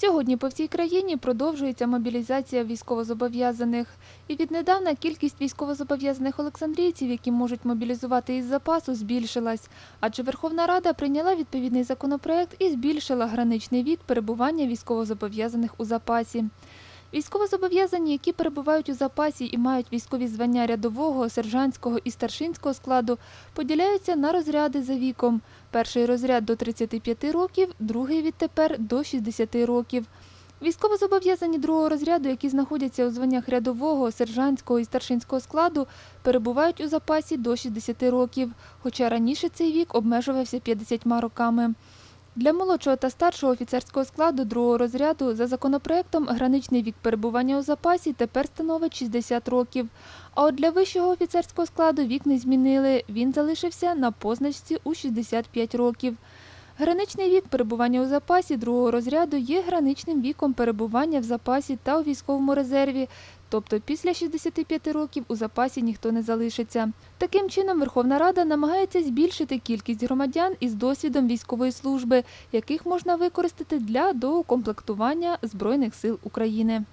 Сьогодні по всій країні продовжується мобілізація військовозобов'язаних. І віднедавна кількість військовозобов'язаних олександрійців, які можуть мобілізувати із запасу, збільшилась. Адже Верховна Рада прийняла відповідний законопроект і збільшила граничний вік перебування військовозобов'язаних у запасі. Військовозобов'язані, які перебувають у запасі і мають військові звання рядового, сержантського і старшинського складу, поділяються на розряди за віком. Перший розряд до 35 років, другий відтепер до 60 років. Військовозобов'язані другого розряду, які знаходяться у званнях рядового, сержантського і старшинського складу, перебувають у запасі до 60 років, хоча раніше цей вік обмежувався 50 роками. Для молодшого та старшого офіцерського складу другого розряду за законопроектом граничний вік перебування у запасі тепер становить 60 років. А от для вищого офіцерського складу вік не змінили. Він залишився на позначці у 65 років. Граничний вік перебування у запасі другого розряду є граничним віком перебування в запасі та у військовому резерві, тобто після 65 років у запасі ніхто не залишиться. Таким чином, Верховна Рада намагається збільшити кількість громадян із досвідом військової служби, яких можна використати для доукомплектування Збройних сил України.